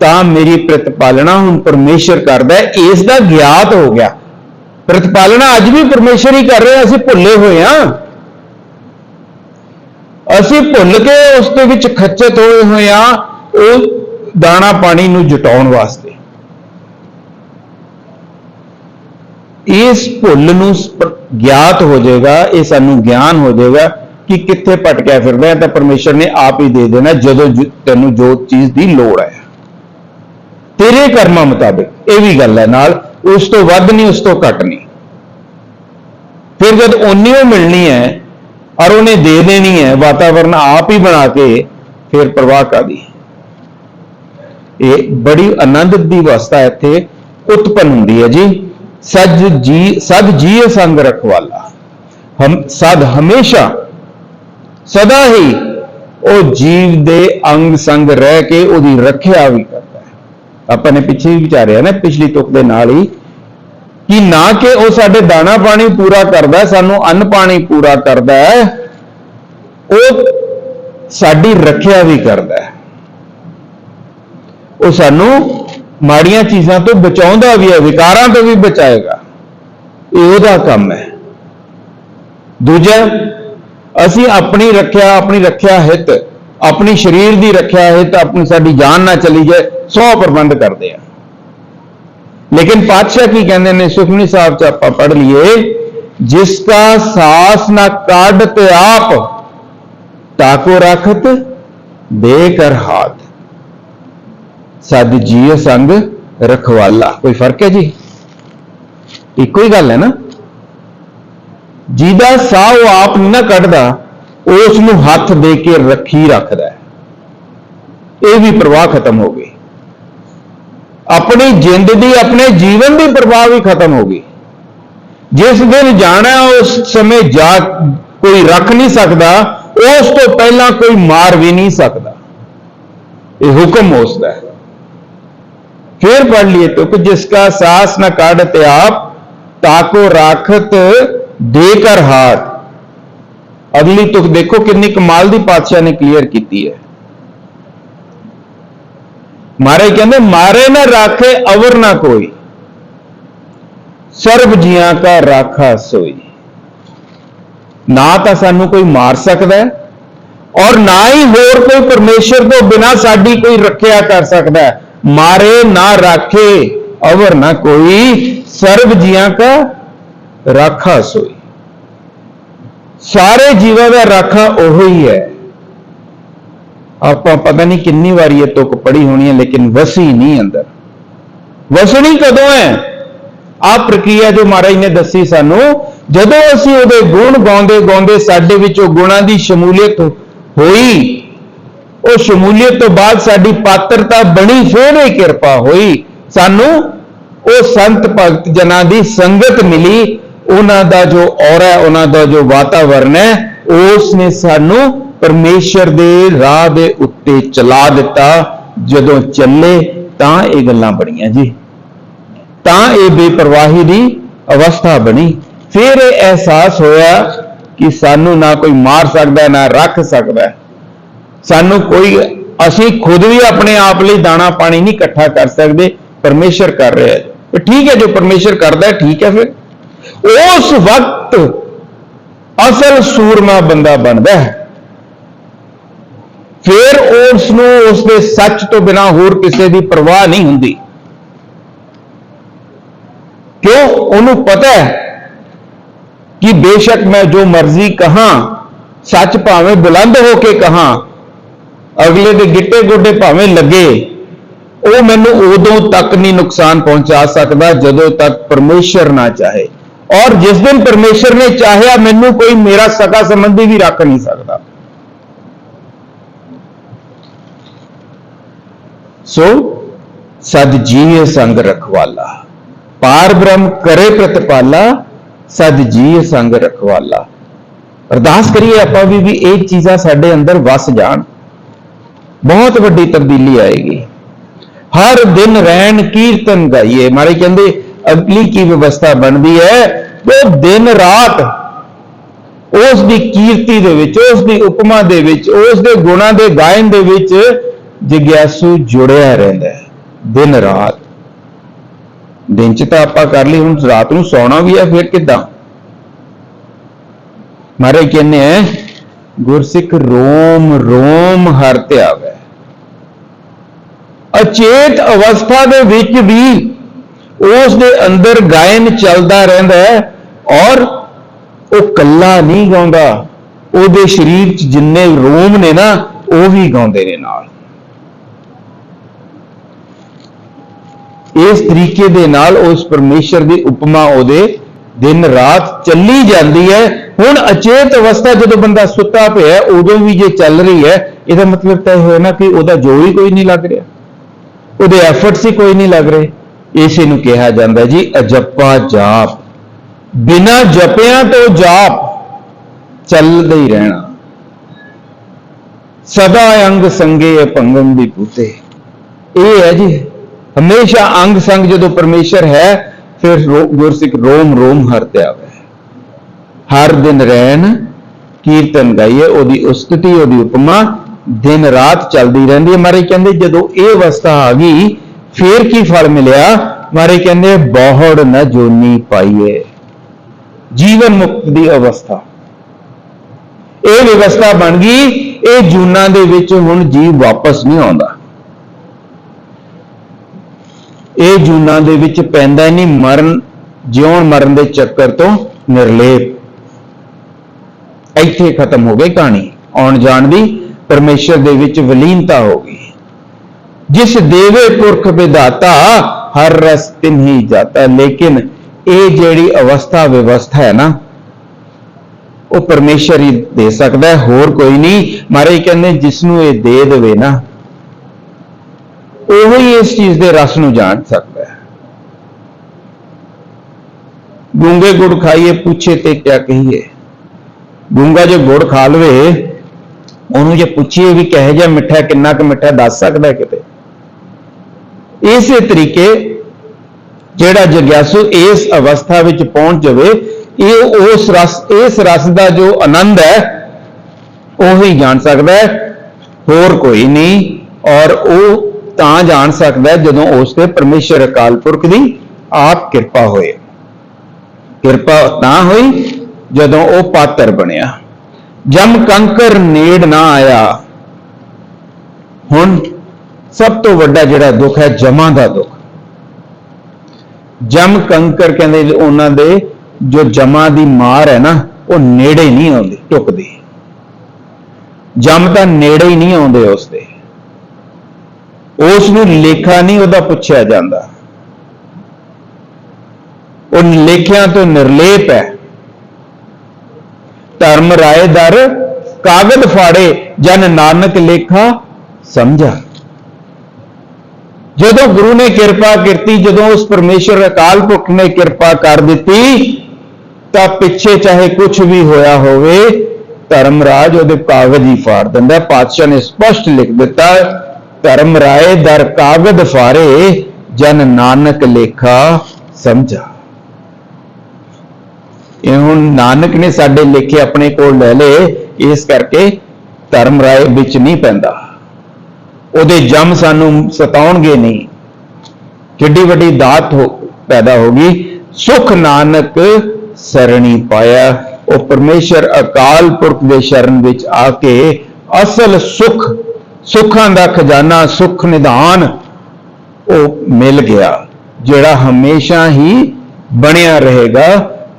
Speaker 1: ਤਾਂ ਮੇਰੀ ਪ੍ਰਤਪਾਲਣਾ ਹੁਣ ਪਰਮੇਸ਼ਰ ਕਰਦਾ ਇਸ ਦਾ ਗਿਆਤ ਹੋ ਗਿਆ। ਪ੍ਰਤਪਾਲਣਾ ਅੱਜ ਵੀ ਪਰਮੇਸ਼ਰ ਹੀ ਕਰ ਰਿਹਾ ਅਸੀਂ ਭੁੱਲੇ ਹੋਏ ਹਾਂ ਅਸੀਂ ਭੁੱਲ ਕੇ ਉਸ ਦੇ ਵਿੱਚ ਖੱਚਤ ਹੋਏ ਹੋਏ ਹਾਂ ਉਹ ਦਾਣਾ ਪਾਣੀ ਨੂੰ ਜਟਾਉਣ ਵਾਸਤੇ। ਇਸ ਭੁੱਲ ਨੂੰ ਗਿਆਤ ਹੋ ਜਾਏਗਾ, ਇਹ ਸਾਨੂੰ ਗਿਆਨ ਹੋ ਜਾਏਗਾ ਕਿ ਕਿੱਥੇ ਭਟਕਿਆ ਫਿਰਦਾ ਹੈ ਤਾਂ ਪਰਮੇਸ਼ਰ ਨੇ ਆਪ ਹੀ ਦੇ ਦੇਣਾ ਜਦੋਂ ਜ- ਤੈਨੂੰ ਜੋ ਚੀਜ਼ ਦੀ ਲੋੜ ਹੈ। ਤੇਰੇ ਕਰਮਾਂ ਮੁਤਾਬਿਕ, ਇਹ ਵੀ ਗੱਲ ਹੈ ਨਾਲ, ਉਸ ਤੋਂ ਵੱਧ ਨਹੀਂ, ਉਸ ਤੋਂ ਘੱਟ ਨਹੀਂ। ਫਿਰ ਜਦ ਓਨੀ ਉਹ ਮਿਲਣੀ ਹੈ, ਔਰ ਉਹਨੇ ਦੇ ਦੇਣੀ ਹੈ, ਵਾਤਾਵਰਨ ਆਪ ਹੀ ਬਣਾ ਕੇ, ਫਿਰ ਪ੍ਰਵਾਹ ਕਾਦੀ ਇਹ ਬੜੀ ਆਨੰਦ ਦੀ ਅਵਸਥਾ ਇੱਥੇ ਉਤਪੰਨ ਹੁੰਦੀ ਹੈ ਜੀ। ਸਜ ਜੀ ਸਦ ਜੀ ਸੰਗ ਰਖਵਾਲਾ। ਹਮ ਸਦ ਹਮੇਸ਼ਾ ਸਦਾ ਹੀ ਉਹ ਜੀਵ ਦੇ ਅੰਗ ਸੰਗ ਰਹਿ ਕੇ ਉਹਦੀ ਰੱਖਿਆ ਵੀ ਕਰਦਾ ਹੈ। ਆਪਾਂ ਨੇ ਪਿੱਛੇ ਵੀ ਵਿਚਾਰਿਆ ਨਾ, ਪਿਛਲੀ ਤੁਕ ਦੇ ਨਾਲ ਹੀ, ਕਿ ਨਾ ਕਿ ਉਹ ਸਾਡੇ ਦਾਣਾ ਪਾਣੀ ਪੂਰਾ ਕਰਦਾ ਸਾਨੂੰ ਅੰਨ ਪਾਣੀ ਪੂਰਾ ਕਰਦਾ ਹੈ, ਉਹ ਸਾਡੀ ਰੱਖਿਆ ਵੀ ਕਰਦਾ ਹੈ। ਉਹ ਸਾਨੂੰ ਮਾੜੀਆਂ ਚੀਜ਼ਾਂ ਤੋਂ ਬਚਾਉਂਦਾ ਵੀ ਹੈ, ਵਿਕਾਰਾਂ ਤੋਂ ਵੀ ਬਚਾਏਗਾ। ਇਹ ਉਹਦਾ ਕੰਮ ਹੈ। ਦੂਜਾ, ਅਸੀਂ ਆਪਣੀ ਰੱਖਿਆ ਆਪਣੀ ਰੱਖਿਆ ਹਿੱਤ, ਆਪਣੀ ਸਰੀਰ ਦੀ ਰੱਖਿਆ ਹਿੱਤ, ਆਪਣੀ ਸਾਡੀ ਜਾਨ ਨਾ ਚਲੀ ਜਾਏ, ਸੌ ਪ੍ਰਬੰਧ ਕਰਦੇ ਆ। ਲੇਕਿਨ ਪਾਤਸ਼ਾਹ ਕੀ ਕਹਿੰਦੇ ਨੇ, ਸੁਖਮਨੀ ਸਾਹਿਬ ਚ ਆਪਾਂ ਪੜ੍ਹ ਲਈਏ, ਜਿਸ ਕਾ ਸਾਸ ਨਾ ਕੱਢ ਤੇ ਆਪ ਤਾਕੋ ਰਖਤ ਦੇ ਕਰ ਹਾਥ। ਸਦ ਜੀਅ ਸੰਗ ਰਖਵਾਲਾ। ਕੋਈ ਫ਼ਰਕ ਹੈ ਜੀ? ਇੱਕੋ ਹੀ ਗੱਲ ਹੈ ਨਾ। ਜਿਹਦਾ ਸਾਹ ਉਹ ਆਪ ਨਹੀਂ ਨਾ ਕੱਢਦਾ, ਉਸ ਨੂੰ ਹੱਥ ਦੇ ਕੇ ਰੱਖੀ ਰੱਖਦਾ ਇਹ ਵੀ ਪ੍ਰਵਾਹ ਖਤਮ ਹੋ ਗਈ। ਆਪਣੀ ਜਿੰਦ ਦੀ, ਆਪਣੇ ਜੀਵਨ ਦੀ ਪ੍ਰਵਾਹ ਵੀ ਖਤਮ ਹੋ ਗਈ। ਜਿਸ ਦਿਨ ਜਾਣਾ, ਉਸ ਸਮੇਂ ਜਾ ਕੋਈ ਰੱਖ ਨਹੀਂ ਸਕਦਾ, ਉਸ ਤੋਂ ਪਹਿਲਾਂ ਕੋਈ ਮਾਰ ਵੀ ਨਹੀਂ ਸਕਦਾ। ਇਹ ਹੁਕਮ ਉਸ ਦਾ ਹੈ। फिर पढ़ लिए तो कि जिसका सास न काढ़ते आप ताको राखत देकर हाथ अगली तुक देखो कितनी कमाल दी पातशाह ने क्लियर की है मारे कहते मारे ना राखे अवर ना कोई ਸਰਬ ਜੀਆਂ ਕਾ ਰਾਖਾ ਸੋਈ ਨਾ ਤਾਂ ਸਾਨੂੰ ਕੋਈ ਮਾਰ ਸਕਦਾ ਹੈ ਔਰ ਨਾ ਹੀ ਹੋਰ ਕੋਈ ਪਰਮੇਸ਼ਰ ਤੋਂ ਬਿਨਾ ਸਾਡੀ ਕੋਈ ਰੱਖਿਆ ਕਰ ਸਕਦਾ ਹੈ ਮਾਰੇ ਨਾ ਰਾਖੇ, ਅਵਰ ਨਾ ਕੋਈ, ਸਰਬ ਜੀਆਂ ਕਾ ਰਾਖਾ ਸੋਈ। ਸਾਰੇ ਜੀਵਾਂ ਦਾ ਰਾਖਾ ਉਹੋ ਹੀ ਹੈ। ਆਪਾਂ ਪਤਾ ਨਹੀਂ ਕਿੰਨੀ ਵਾਰੀ ਇਹ ਤੁਕ ਪੜੀ ਹੋਣੀ ਹੈ, ਲੇਕਿਨ ਵਸੀ ਨਹੀਂ ਅੰਦਰ। ਵਸਣੀ ਕਦੋਂ ਹੈ? ਆ ਪ੍ਰਕਿਰਿਆ ਜੋ ਮਹਾਰਾਜ ਨੇ ਦੱਸੀ ਸਾਨੂੰ, ਜਦੋਂ ਅਸੀਂ ਉਹਦੇ ਗੁਣ ਗਾਉਂਦੇ ਗਾਉਂਦੇ ਸਾਡੇ ਵਿੱਚ ਉਹ ਗੁਣਾਂ ਦੀ ਸ਼ਮੂਲੀਅਤ ਹੋਈ ਉਹ ਸ਼ਮੂਲੀਅਤ ਤੋਂ ਬਾਅਦ ਸਾਡੀ ਪਾਤਰਤਾ ਬਣੀ ਸੋਹਣੀ ਕਿਰਪਾ ਹੋਈ। ਸਾਨੂੰ ਉਹ ਸੰਤ ਭਗਤ ਜਨਾਂ ਦੀ ਸੰਗਤ ਮਿਲੀ। ਉਹਨਾਂ ਦਾ ਜੋ ਔਰਾ ਉਹਨਾਂ ਦਾ ਜੋ ਵਾਤਾਵਰਨ ਹੈ ਉਸ ਨੇ ਸਾਨੂੰ ਪਰਮੇਸ਼ਰ ਦੇ ਰਾਹ ਦੇ ਉੱਤੇ ਚਲਾ ਦਿੱਤਾ। ਜਦੋਂ ਚੱਲੇ ਤਾਂ ਇਹ ਗੱਲਾਂ ਬਣੀਆਂ ਜੀ। ਤਾਂ ਇਹ ਬੇਪਰਵਾਹੀ ਦੀ ਅਵਸਥਾ ਬਣੀ। ਫਿਰ ਇਹ ਅਹਿਸਾਸ ਹੋਇਆ ਕਿ ਸਾਨੂੰ ਨਾ ਕੋਈ ਮਾਰ ਸਕਦਾ, ਨਾ ਰੱਖ ਸਕਦਾ। ਸਾਨੂੰ ਕੋਈ, ਅਸੀਂ ਖੁਦ ਵੀ ਆਪਣੇ ਆਪ ਲਈ ਦਾਣਾ ਪਾਣੀ ਨਹੀਂ ਇਕੱਠਾ ਕਰ ਸਕਦੇ, ਪਰਮੇਸ਼ਰ ਕਰ ਰਿਹਾ ਹੈ। ਠੀਕ ਹੈ, ਜੋ ਪਰਮੇਸ਼ਰ ਕਰਦਾ ਠੀਕ ਹੈ ਫਿਰ। ਉਸ ਵਕਤ ਅਸਲ ਸੂਰਮਾ ਬੰਦਾ ਬਣਦਾ ਹੈ। ਫਿਰ ਉਸ ਨੂੰ ਉਸ ਦੇ ਸੱਚ ਤੋਂ ਬਿਨਾ ਹੋਰ ਕਿਸੇ ਦੀ ਪਰਵਾਹ ਨਹੀਂ ਹੁੰਦੀ। ਕਿਉਂ? ਉਹਨੂੰ ਪਤਾ ਹੈ ਕਿ ਬੇਸ਼ੱਕ ਮੈਂ ਜੋ ਮਰਜ਼ੀ ਕਹਾਂ, ਸੱਚ ਭਾਵੇਂ ਬੁਲੰਦ ਹੋ ਕੇ ਕਹਾਂ ਅਗਲੇ ਦੇ ਗਿੱਟੇ ਗੋਡੇ ਭਾਵੇਂ ਲੱਗੇ, ਉਹ ਮੈਨੂੰ ਉਦੋਂ ਤੱਕ ਨਹੀਂ ਨੁਕਸਾਨ ਪਹੁੰਚਾ ਸਕਦਾ ਜਦੋਂ ਤੱਕ ਪਰਮੇਸ਼ਰ ਨਾ ਚਾਹੇ। ਔਰ ਜਿਸ ਦਿਨ ਪਰਮੇਸ਼ਰ ਨੇ ਚਾਹਿਆ, ਮੈਨੂੰ ਕੋਈ ਮੇਰਾ ਸਕਾ ਸੰਬੰਧੀ ਵੀ ਰੱਖ ਨਹੀਂ ਸਕਦਾ। ਸੋ ਸਦ ਜੀਏ ਸੰਗ ਰਖਵਾਲਾ, ਪਾਰ ਬ੍ਰਹਮ ਕਰੇ ਪ੍ਰਤਪਾਲਾ ਸਦ ਜੀਏ ਸੰਗ ਰਖਵਾਲਾ। ਅਰਦਾਸ ਕਰੀਏ ਆਪਾਂ ਵੀ ਵੀ ਇਹ ਚੀਜ਼ਾਂ ਸਾਡੇ ਅੰਦਰ ਵਸ ਜਾਣ। ਬਹੁਤ ਵੱਡੀ ਤਬਦੀਲੀ ਆਏਗੀ। ਹਰ ਦਿਨ ਰਹਿਣ ਕੀਰਤਨ ਗਾਈਏ। ਮਾਰੇ ਕਹਿੰਦੇ, ਅਗਲੀ ਕੀ ਵਿਵਸਥਾ ਬਣਦੀ ਹੈ? ਉਹ ਦਿਨ ਰਾਤ ਉਸ ਦੀ ਕੀਰਤੀ ਦੇ ਵਿੱਚ ਉਸ ਦੀ ਉਪਮਾ ਦੇ ਵਿੱਚ ਉਸ ਦੇ ਗੁਣਾਂ ਦੇ ਗਾਇਨ ਦੇ ਵਿੱਚ ਜਿਗਿਆਸੂ ਜੁੜਿਆ ਰਹਿੰਦਾ ਹੈ। ਦਿਨ ਰਾਤ। ਦਿਨ ਚ ਤਾਂ ਆਪਾਂ ਕਰ ਲਈ, ਹੁਣ ਰਾਤ ਨੂੰ ਸੌਣਾ ਵੀ ਹੈ, ਫਿਰ ਕਿੱਦਾਂ? ਮਾਰੇ ਕਹਿੰਦੇ ਆ ਗੁਰਸਿੱਖ ਰੋਮ ਰੋਮ ਹਰ ਧਿਆਵੇ ਅਚੇਤ ਅਵਸਥਾ ਦੇ ਵਿੱਚ ਵੀ ਉਸ ਦੇ ਅੰਦਰ ਗਾਇਨ ਚੱਲਦਾ ਰਹਿੰਦਾ ਹੈ ਔਰ ਉਹ ਕੱਲਾ ਨਹੀਂ ਗਾਉਂਦਾ। ਉਹਦੇ ਸਰੀਰ 'ਚ ਜਿੰਨੇ ਰੋਮ ਨੇ ਨਾ, ਉਹ ਵੀ ਗਾਉਂਦੇ ਨੇ ਨਾਲ। ਇਸ ਤਰੀਕੇ ਦੇ ਨਾਲ ਉਸ ਪਰਮੇਸ਼ਰ ਦੀ ਉਪਮਾ ਉਹਦੇ ਦਿਨ ਰਾਤ ਚੱਲੀ ਜਾਂਦੀ ਹੈ। ਹੁਣ ਅਚੇਤ ਅਵਸਥਾ ਜਦੋਂ ਬੰਦਾ ਸੁੱਤਾ ਪਿਆ ਉਦੋਂ ਵੀ ਜੇ ਚੱਲ ਰਹੀ ਹੈ, ਇਹਦਾ ਮਤਲਬ ਤਾਂ ਇਹ ਹੋਇਆ ਨਾ ਕਿ ਉਹਦਾ ਜੋਰ ਹੀ ਕੋਈ ਨਹੀਂ ਲੱਗ ਰਿਹਾ। ਉਹਦੇ ਐਫਰਟਸ ਹੀ ਕੋਈ ਨਹੀਂ ਲੱਗ ਰਹੇ। ਇਸੇ ਨੂੰ ਕਿਹਾ ਜਾਂਦਾ ਜੀ, ਅਜੱਪਾ ਜਾਪ। ਬਿਨਾ ਜਪਿਆਂ ਤੋਂ ਜਾਪ ਚੱਲਦਾ ਹੀ ਰਹਿਣਾ। ਸਦਾ ਅੰਗ ਸੰਗੇ ਭੰਗਮ ਦੀ ਪੂਤੇ। ਇਹ ਹੈ ਜੀ, ਹਮੇਸ਼ਾ ਅੰਗ ਸੰਗ ਜਦੋਂ ਪਰਮੇਸ਼ਰ ਹੈ, ਫਿਰ ਰੋ- ਗੁਰਸਿੱਖ ਰੋਮ ਰੋਮ ਹਰ ਧਿਆਵੇ ਹਰ ਦਿਨ ਰਹਿਣ ਕੀਰਤਨ ਗਾਈਏ, ਉਹਦੀ ਉਸਤਤੀ ਉਹਦੀ ਉਪਮਾ ਦਿਨ ਰਾਤ ਚੱਲਦੀ ਰਹਿੰਦੀ ਹੈ। ਮਾਰੇ ਕਹਿੰਦੇ, ਜਦੋਂ ਇਹ ਅਵਸਥਾ ਆ ਗਈ, ਫੇਰ ਕੀ ਫਲ ਮਿਲਿਆ? ਮਾਰੇ ਕਹਿੰਦੇ, ਬਹੁੜ ਨਾ ਜੋਨੀ ਪਾਈਏ। ਜੀਵਨ ਮੁਕਤ ਦੀ ਅਵਸਥਾ। ਇਹ ਵਿਵਸਥਾ ਬਣ ਗਈ, ਇਹ ਜੂਨਾਂ ਦੇ ਵਿੱਚ ਹੁਣ ਜੀਵ ਵਾਪਸ ਨਹੀਂ ਆਉਂਦਾ। ਇਹ ਜੂਨਾਂ ਦੇ ਵਿੱਚ ਪੈਂਦਾ ਨਹੀਂ, ਮਰਨ, ਜਿਉਣ ਮਰਨ ਦੇ ਚੱਕਰ ਤੋਂ ਨਿਰਲੇਪ। ਇੱਥੇ ਖਤਮ ਹੋ ਗਈ ਕਹਾਣੀ। ਆਉਣ ਜਾਣ ਦੀ ਪਰਮੇਸ਼ਰ ਦੇ ਵਿੱਚ ਵਿਲੀਨਤਾ ਹੋ ਗਈ। ਜਿਸ ਦੇਵੇ ਪੁਰਖ ਵਿਦਾਤਾ ਹਰ ਰਸ ਤਿਨਹੀ ਜਾਤਾ। ਲੇਕਿਨ ਇਹ ਜਿਹੜੀ ਅਵਸਥਾ ਵਿਵਸਥਾ ਹੈ ਨਾ, ਉਹ ਪਰਮੇਸ਼ਰ ਹੀ ਦੇ ਸਕਦਾ ਹੈ। ਹੋਰ ਕੋਈ ਨਹੀਂ। ਮਾਰੇ ਕਹਿੰਦੇ ਜਿਸ ਨੂੰ ਇਹ ਦੇ ਦੇਵੇ ਨਾ, ਉਹ ਹੀ ਇਸ ਚੀਜ਼ ਦੇ ਰਸ ਨੂੰ ਜਾਣ ਸਕਦਾ ਹੈ। ਗੂੰਗੇ ਗੁੜ ਖਾਈਏ, ਪੁੱਛੇ ਤੇ ਕਿਆ ਕਹੀਏ। ਗੂੰਗਾ ਜੇ ਗੁੜ ਖਾ ਲਵੇ, ਉਹਨੂੰ ਜੇ ਪੁੱਛੀਏ ਵੀ ਕਹੇ ਜਿਹਾ ਮਿੱਠਾ, ਕਿੰਨਾ ਕੁ ਮਿੱਠਾ, ਦੱਸ ਸਕਦਾ ਕਿਤੇ। ਇਸੇ ਤਰੀਕੇ ਜਿਹੜਾ ਜਗਿਆਸੂ ਇਸ ਅਵਸਥਾ ਵਿੱਚ ਪਹੁੰਚ ਜਾਵੇ, ਇਹ ਉਸ ਰਸ, ਇਸ ਰਸ ਦਾ ਜੋ ਆਨੰਦ ਹੈ, ਉਹ ਹੀ ਜਾਣ ਸਕਦਾ ਹੈ। ਹੋਰ ਕੋਈ ਨਹੀਂ, ਔਰ ਉਹ ਤਾਂ ਜਾਣ ਸਕਦਾ ਜਦੋਂ ਉਸ ਤੇ ਪਰਮੇਸ਼ਰ ਅਕਾਲ ਪੁਰਖ ਦੀ ਆਪ ਕਿਰਪਾ ਹੋਏ। ਕਿਰਪਾ ਤਾਂ ਹੋਈ ਜਦੋਂ ਉਹ ਪਾਤਰ ਬਣਿਆ। ਜਮ ਕੰਕਰ ਨੇੜ ਨਾ ਆਇਆ। ਹੁਣ ਸਭ ਤੋਂ ਵੱਡਾ ਜਿਹੜਾ ਦੁੱਖ ਹੈ, ਜਮਾਂ ਦਾ ਦੁੱਖ। ਜਮ ਕੰਕਰ ਕਹਿੰਦੇ ਉਹਨਾਂ ਦੇ ਜੋ ਜਮਾਂ ਦੀ ਮਾਰ ਹੈ ਨਾ, ਉਹ ਨੇੜੇ ਨਹੀਂ ਆਉਂਦੀ, ਟੁਕਦੀ। ਜਮ ਤਾਂ ਨੇੜੇ ਹੀ ਨਹੀਂ ਆਉਂਦੇ ਉਸ ਦੇ। ਉਸ ਨੂੰ ਲੇਖਾ ਨਹੀਂ ਉਹਦਾ ਪੁੱਛਿਆ ਜਾਂਦਾ। ਉਹ ਲੇਖਿਆਂ ਤੋਂ ਨਿਰਲੇਪ ਹੈ। ਧਰਮ ਰਾਏ ਦਰ ਕਾਗਦ ਫਾੜੇ, ਜਨ ਨਾਨਕ ਲੇਖਾ ਸਮਝਾ। ਜਦੋਂ ਗੁਰੂ ਨੇ ਕਿਰਪਾ ਕੀਤੀ, ਜਦੋਂ ਉਸ ਪਰਮੇਸ਼ਰ ਅਕਾਲ ਪੁਰਖ ਨੇ ਕਿਰਪਾ ਕਰ ਦਿੱਤੀ, ਤਾਂ ਪਿੱਛੇ ਚਾਹੇ ਕੁਝ ਵੀ ਹੋਇਆ ਹੋਵੇ, ਧਰਮ ਰਾਜ ਉਹਦੇ ਕਾਗਜ਼ ਹੀ ਫਾੜ ਦਿੰਦਾ ਪਾਤਸ਼ਾਹ ਨੇ ਸਪਸ਼ਟ ਲਿਖ ਦਿੱਤਾ ਧਰਮ ਰਾਏ ਦਰ ਕਾਗਜ਼ ਫਾੜੇ, ਜਨ ਨਾਨਕ ਲੇਖਾ ਸਮਝਾ। ਇਹ ਹੁਣ ਨਾਨਕ ਨੇ ਸਾਡੇ ਲੇਖੇ ਆਪਣੇ ਕੋਲ ਲੈ ਲਏ, ਇਸ ਕਰਕੇ ਧਰਮ ਰਾਏ ਵਿੱਚ ਨਹੀਂ ਪੈਂਦਾ। ਉਹਦੇ ਜਮ ਸਾਨੂੰ ਸਤਾਉਣਗੇ ਨਹੀਂ। ਕਿੱਡੀ ਵੱਡੀ ਦਾਤ ਹੋ, ਪੈਦਾ ਹੋ ਗਈ। ਸੁਖ ਨਾਨਕ ਸਰਣੀ ਪਾਇਆ। ਉਹ ਪਰਮੇਸ਼ਰ ਅਕਾਲ ਪੁਰਖ ਦੇ ਸ਼ਰਨ ਵਿੱਚ ਆ ਕੇ ਅਸਲ ਸੁਖ, ਸੁੱਖਾਂ ਦਾ ਖਜ਼ਾਨਾ, ਸੁਖ ਨਿਧਾਨ ਉਹ ਮਿਲ ਗਿਆ, ਜਿਹੜਾ ਹਮੇਸ਼ਾ ਹੀ ਬਣਿਆ ਰਹੇਗਾ।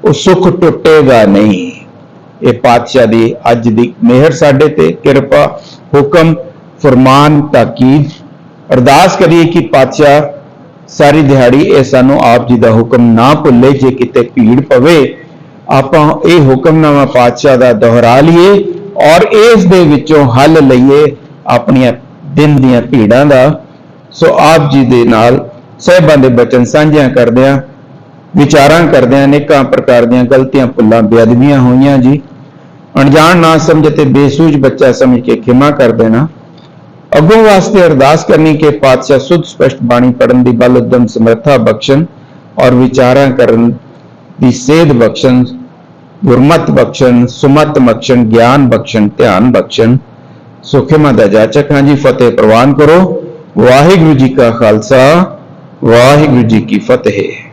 Speaker 1: ਉਹ ਸੁੱਖ ਟੁੱਟੇਗਾ ਨਹੀਂ। ਇਹ ਪਾਤਸ਼ਾਹ ਦੀ ਅੱਜ ਦੀ ਮਿਹਰ ਸਾਡੇ ਤੇ, ਕਿਰਪਾ, ਹੁਕਮ, ਫਰਮਾਨ, ਤਾਕੀਦ। ਅਰਦਾਸ ਕਰੀਏ ਕਿ ਪਾਤਸ਼ਾਹ ਸਾਰੀ ਦਿਹਾੜੀ ਇਹ ਸਾਨੂੰ ਆਪ ਜੀ ਦਾ ਹੁਕਮ ਨਾ ਭੁੱਲੇ, ਜੇ ਕਿਤੇ ਭੀੜ ਪਵੇ, ਆਪਾਂ ਇਹ ਹੁਕਮਨਾਮਾ ਪਾਤਸ਼ਾਹ ਦਾ ਦੁਹਰਾ ਲਈਏ ਔਰ ਇਸ ਦੇ ਵਿੱਚੋਂ ਹੱਲ ਲਈਏ ਆਪਣੀਆਂ ਦਿਨ ਦੀਆਂ ਭੀੜਾਂ ਦਾ। ਸੋ ਆਪ ਜੀ ਦੇ ਨਾਲ ਸਹਿਬਾਂ ਦੇ ਬਚਨ ਸਾਂਝਿਆਂ ਕਰਦਿਆਂ ਵਿਚਾਰਾਂ ਕਰਦਿਆਂ ਅਨੇਕਾਂ ਪ੍ਰਕਾਰ ਦੀਆਂ ਗਲਤੀਆਂ ਭੁੱਲਾਂ ਬੇਅਦਬੀਆਂ ਹੋਈਆਂ ਜੀ। ਅਣਜਾਣ ਨਾ ਸਮਝ ਤੇ ਬੇਸੂਝ ਬੱਚਾ ਸਮਝ ਕੇ ਖਿਮਾ ਕਰ ਦੇਣਾ। ਅੱਗੋਂ ਵਾਸਤੇ ਅਰਦਾਸ ਕਰਨੀ ਕਿ ਪਾਤਸ਼ਾਹ ਸੁਧ, ਸਪਸ਼ਟ ਬਾਣੀ ਪੜਨ ਦੀ ਬਲ, ਉਦਮ, ਸਮਰੱਥਾ ਬਖਸ਼ਣ ਔਰ ਵਿਚਾਰਾਂ ਕਰਨ ਦੀ ਸੇਧ ਬਖਸ਼ਣ, ਗੁਰਮਤ ਬਖਸ਼ਣ, ਸੁਮਤ ਬਖਸ਼ਣ ਗਿਆਨ ਬਖਸ਼ਣ, ਧਿਆਨ ਬਖਸ਼ਣ। ਸੁਖਮਾ ਦਾ ਜਾਚਕ ਹਾਂ ਜੀ, ਫਤਿਹ ਪ੍ਰਵਾਨ ਕਰੋ। ਵਾਹਿਗੁਰੂ ਜੀ ਕਾ ਖਾਲਸਾ, ਵਾਹਿਗੁਰੂ ਜੀ ਕੀ ਫਤਿਹ।